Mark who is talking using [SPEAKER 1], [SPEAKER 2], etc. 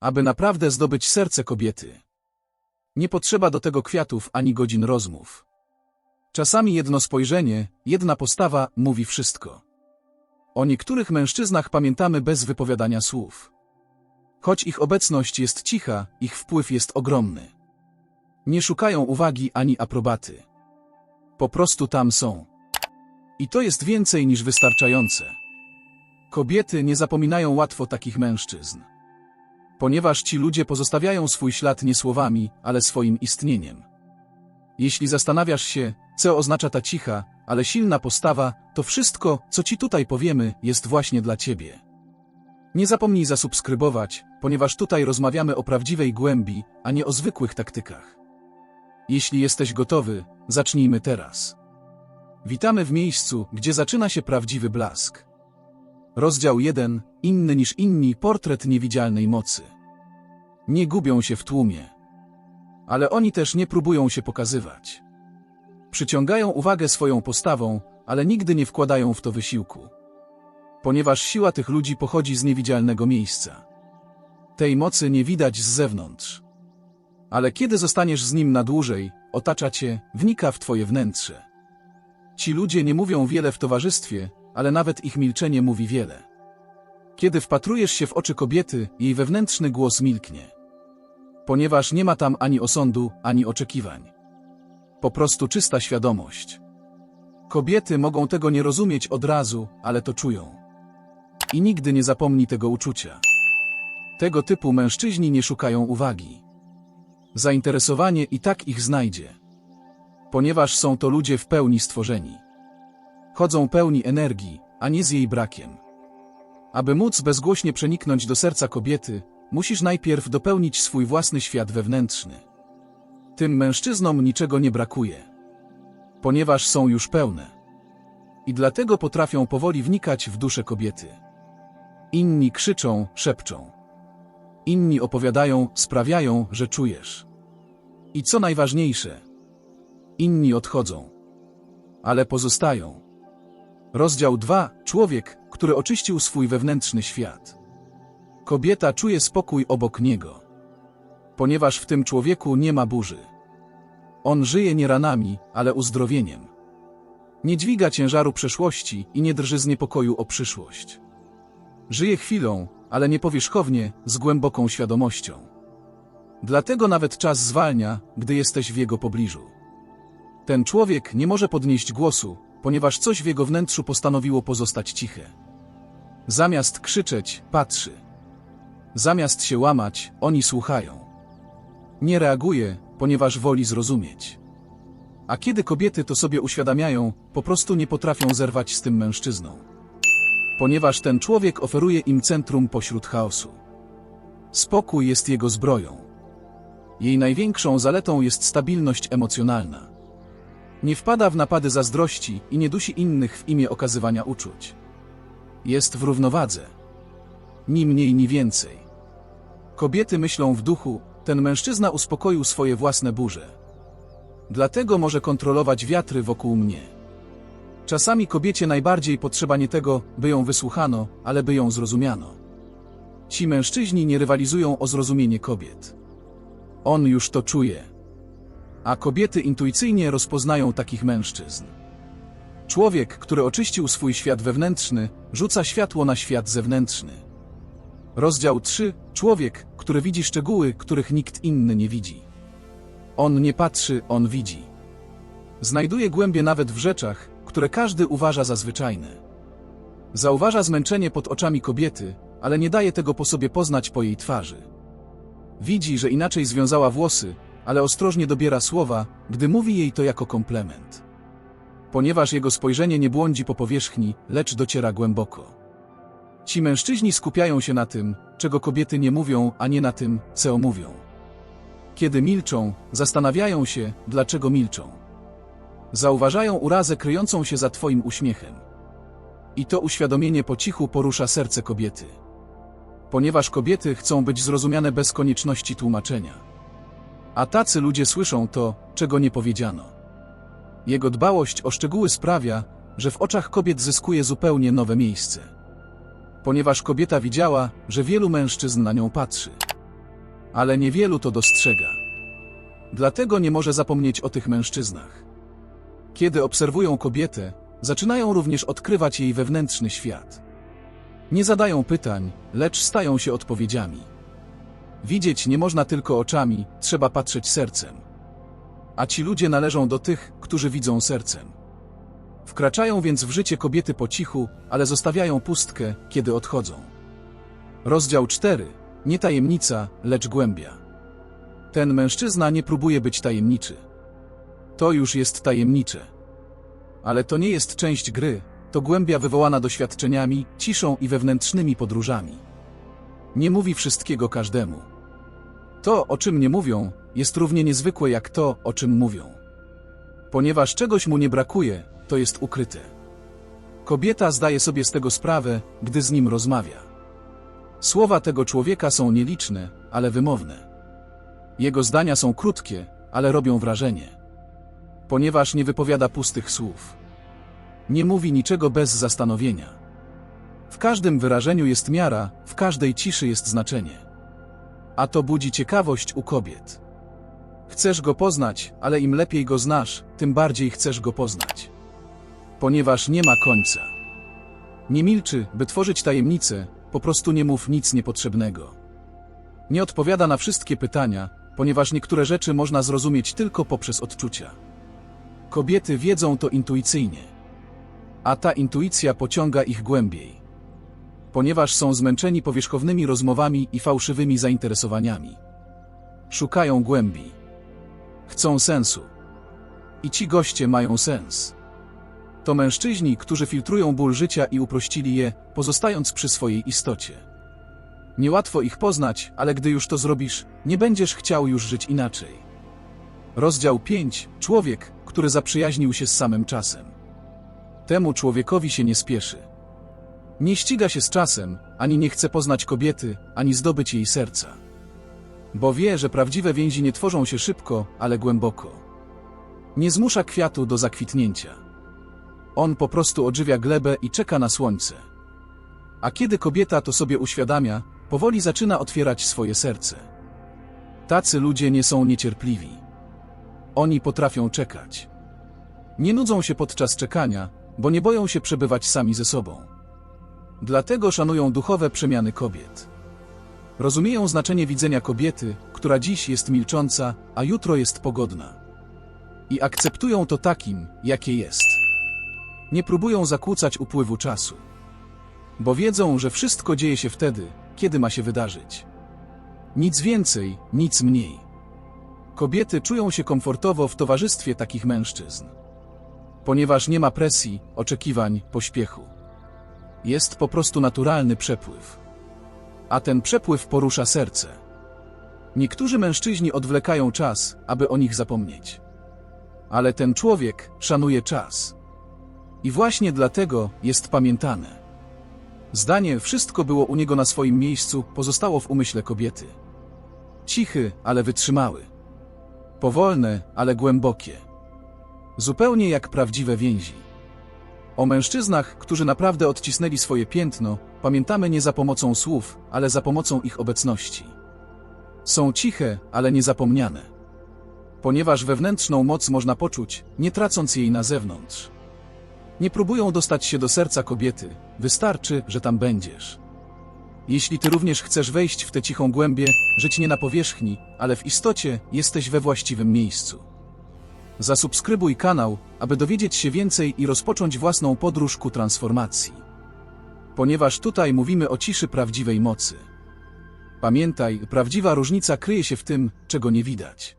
[SPEAKER 1] aby naprawdę zdobyć serce kobiety. Nie potrzeba do tego kwiatów ani godzin rozmów. Czasami jedno spojrzenie, jedna postawa mówi wszystko. O niektórych mężczyznach pamiętamy bez wypowiadania słów. Choć ich obecność jest cicha, ich wpływ jest ogromny. Nie szukają uwagi ani aprobaty. Po prostu tam są. I to jest więcej niż wystarczające. Kobiety nie zapominają łatwo takich mężczyzn. Ponieważ ci ludzie pozostawiają swój ślad nie słowami, ale swoim istnieniem. Jeśli zastanawiasz się, co oznacza ta cicha, ale silna postawa, to wszystko, co ci tutaj powiemy, jest właśnie dla ciebie. Nie zapomnij zasubskrybować, ponieważ tutaj rozmawiamy o prawdziwej głębi, a nie o zwykłych taktykach. Jeśli jesteś gotowy, zacznijmy teraz. Witamy w miejscu, gdzie zaczyna się prawdziwy blask. Rozdział 1. Inny niż inni portret niewidzialnej mocy. Nie gubią się w tłumie. Ale oni też nie próbują się pokazywać. Przyciągają uwagę swoją postawą, ale nigdy nie wkładają w to wysiłku. Ponieważ siła tych ludzi pochodzi z niewidzialnego miejsca. Tej mocy nie widać z zewnątrz. Ale kiedy zostaniesz z nim na dłużej, otacza cię, wnika w twoje wnętrze. Ci ludzie nie mówią wiele w towarzystwie, ale nawet ich milczenie mówi wiele. Kiedy wpatrujesz się w oczy kobiety, jej wewnętrzny głos milknie. Ponieważ nie ma tam ani osądu, ani oczekiwań. Po prostu czysta świadomość. Kobiety mogą tego nie rozumieć od razu, ale to czują. I nigdy nie zapomni tego uczucia. Tego typu mężczyźni nie szukają uwagi. Zainteresowanie i tak ich znajdzie. Ponieważ są to ludzie w pełni stworzeni. Chodzą pełni energii, a nie z jej brakiem. Aby móc bezgłośnie przeniknąć do serca kobiety, musisz najpierw dopełnić swój własny świat wewnętrzny. Tym mężczyznom niczego nie brakuje. Ponieważ są już pełne. I dlatego potrafią powoli wnikać w duszę kobiety. Inni krzyczą, szepczą. Inni opowiadają, sprawiają, że czujesz. I co najważniejsze, inni odchodzą. Ale pozostają. Rozdział 2. Człowiek, który oczyścił swój wewnętrzny świat. Kobieta czuje spokój obok niego. Ponieważ w tym człowieku nie ma burzy. On żyje nie ranami, ale uzdrowieniem. Nie dźwiga ciężaru przeszłości i nie drży z niepokoju o przyszłość. Żyje chwilą, ale nie powierzchownie, z głęboką świadomością. Dlatego nawet czas zwalnia, gdy jesteś w jego pobliżu. Ten człowiek nie może podnieść głosu, ponieważ coś w jego wnętrzu postanowiło pozostać ciche. Zamiast krzyczeć, patrzy. Zamiast się łamać, oni słuchają. Nie reaguje, ponieważ woli zrozumieć. A kiedy kobiety to sobie uświadamiają, po prostu nie potrafią zerwać z tym mężczyzną. Ponieważ ten człowiek oferuje im centrum pośród chaosu. Spokój jest jego zbroją. Jej największą zaletą jest stabilność emocjonalna. Nie wpada w napady zazdrości i nie dusi innych w imię okazywania uczuć. Jest w równowadze. Ni mniej, ni więcej. Kobiety myślą w duchu, ten mężczyzna uspokoił swoje własne burze. Dlatego może kontrolować wiatry wokół mnie. Czasami kobiecie najbardziej potrzeba nie tego, by ją wysłuchano, ale by ją zrozumiano. Ci mężczyźni nie rywalizują o zrozumienie kobiet. On już to czuje. A kobiety intuicyjnie rozpoznają takich mężczyzn. Człowiek, który oczyścił swój świat wewnętrzny, rzuca światło na świat zewnętrzny. Rozdział 3. Człowiek, który widzi szczegóły, których nikt inny nie widzi. On nie patrzy, on widzi. Znajduje głębie nawet w rzeczach, które każdy uważa za zwyczajne. Zauważa zmęczenie pod oczami kobiety, ale nie daje tego po sobie poznać po jej twarzy. Widzi, że inaczej związała włosy, ale ostrożnie dobiera słowa, gdy mówi jej to jako komplement. Ponieważ jego spojrzenie nie błądzi po powierzchni, lecz dociera głęboko. Ci mężczyźni skupiają się na tym, czego kobiety nie mówią, a nie na tym, co mówią. Kiedy milczą, zastanawiają się, dlaczego milczą. Zauważają urazę kryjącą się za Twoim uśmiechem. I to uświadomienie po cichu porusza serce kobiety. Ponieważ kobiety chcą być zrozumiane bez konieczności tłumaczenia. A tacy ludzie słyszą to, czego nie powiedziano. Jego dbałość o szczegóły sprawia, że w oczach kobiet zyskuje zupełnie nowe miejsce. Ponieważ kobieta widziała, że wielu mężczyzn na nią patrzy. Ale niewielu to dostrzega. Dlatego nie może zapomnieć o tych mężczyznach. Kiedy obserwują kobietę, zaczynają również odkrywać jej wewnętrzny świat. Nie zadają pytań, lecz stają się odpowiedziami. Widzieć nie można tylko oczami, trzeba patrzeć sercem. A ci ludzie należą do tych, którzy widzą sercem. Wkraczają więc w życie kobiety po cichu, ale zostawiają pustkę, kiedy odchodzą. Rozdział 4. Nie tajemnica, lecz głębia. Ten mężczyzna nie próbuje być tajemniczy. To już jest tajemnicze. Ale to nie jest część gry, to głębia wywołana doświadczeniami, ciszą i wewnętrznymi podróżami. Nie mówi wszystkiego każdemu. To, o czym nie mówią, jest równie niezwykłe jak to, o czym mówią. Ponieważ czegoś mu nie brakuje, to jest ukryte. Kobieta zdaje sobie z tego sprawę, gdy z nim rozmawia. Słowa tego człowieka są nieliczne, ale wymowne. Jego zdania są krótkie, ale robią wrażenie. Ponieważ nie wypowiada pustych słów. Nie mówi niczego bez zastanowienia. W każdym wyrażeniu jest miara, w każdej ciszy jest znaczenie. A to budzi ciekawość u kobiet. Chcesz go poznać, ale im lepiej go znasz, tym bardziej chcesz go poznać. Ponieważ nie ma końca. Nie milczy, by tworzyć tajemnice, po prostu nie mów nic niepotrzebnego. Nie odpowiada na wszystkie pytania, ponieważ niektóre rzeczy można zrozumieć tylko poprzez odczucia. Kobiety wiedzą to intuicyjnie. A ta intuicja pociąga ich głębiej. Ponieważ są zmęczeni powierzchownymi rozmowami i fałszywymi zainteresowaniami. Szukają głębi. Chcą sensu. I ci goście mają sens. To mężczyźni, którzy filtrują ból życia i uprościli je, pozostając przy swojej istocie. Niełatwo ich poznać, ale gdy już to zrobisz, nie będziesz chciał już żyć inaczej. Rozdział 5. Człowiek, który zaprzyjaźnił się z samym czasem. Temu człowiekowi się nie spieszy. Nie ściga się z czasem, ani nie chce poznać kobiety, ani zdobyć jej serca. Bo wie, że prawdziwe więzi nie tworzą się szybko, ale głęboko. Nie zmusza kwiatu do zakwitnięcia. On po prostu odżywia glebę i czeka na słońce. A kiedy kobieta to sobie uświadamia, powoli zaczyna otwierać swoje serce. Tacy ludzie nie są niecierpliwi. Oni potrafią czekać. Nie nudzą się podczas czekania, bo nie boją się przebywać sami ze sobą. Dlatego szanują duchowe przemiany kobiet. Rozumieją znaczenie widzenia kobiety, która dziś jest milcząca, a jutro jest pogodna. I akceptują to takim, jakie jest. Nie próbują zakłócać upływu czasu. Bo wiedzą, że wszystko dzieje się wtedy, kiedy ma się wydarzyć. Nic więcej, nic mniej. Kobiety czują się komfortowo w towarzystwie takich mężczyzn. Ponieważ nie ma presji, oczekiwań, pośpiechu. Jest po prostu naturalny przepływ. A ten przepływ porusza serce. Niektórzy mężczyźni odwlekają czas, aby o nich zapomnieć. Ale ten człowiek szanuje czas. I właśnie dlatego jest pamiętane. Zdanie wszystko było u niego na swoim miejscu pozostało w umyśle kobiety. Cichy, ale wytrzymały. Powolne, ale głębokie. Zupełnie jak prawdziwe więzi. O mężczyznach, którzy naprawdę odcisnęli swoje piętno, pamiętamy nie za pomocą słów, ale za pomocą ich obecności. Są ciche, ale niezapomniane. Ponieważ wewnętrzną moc można poczuć, nie tracąc jej na zewnątrz. Nie próbują dostać się do serca kobiety, wystarczy, że tam będziesz. Jeśli ty również chcesz wejść w tę cichą głębię, żyć nie na powierzchni, ale w istocie jesteś we właściwym miejscu. Zasubskrybuj kanał, aby dowiedzieć się więcej i rozpocząć własną podróż ku transformacji. Ponieważ tutaj mówimy o ciszy prawdziwej mocy. Pamiętaj, prawdziwa różnica kryje się w tym, czego nie widać.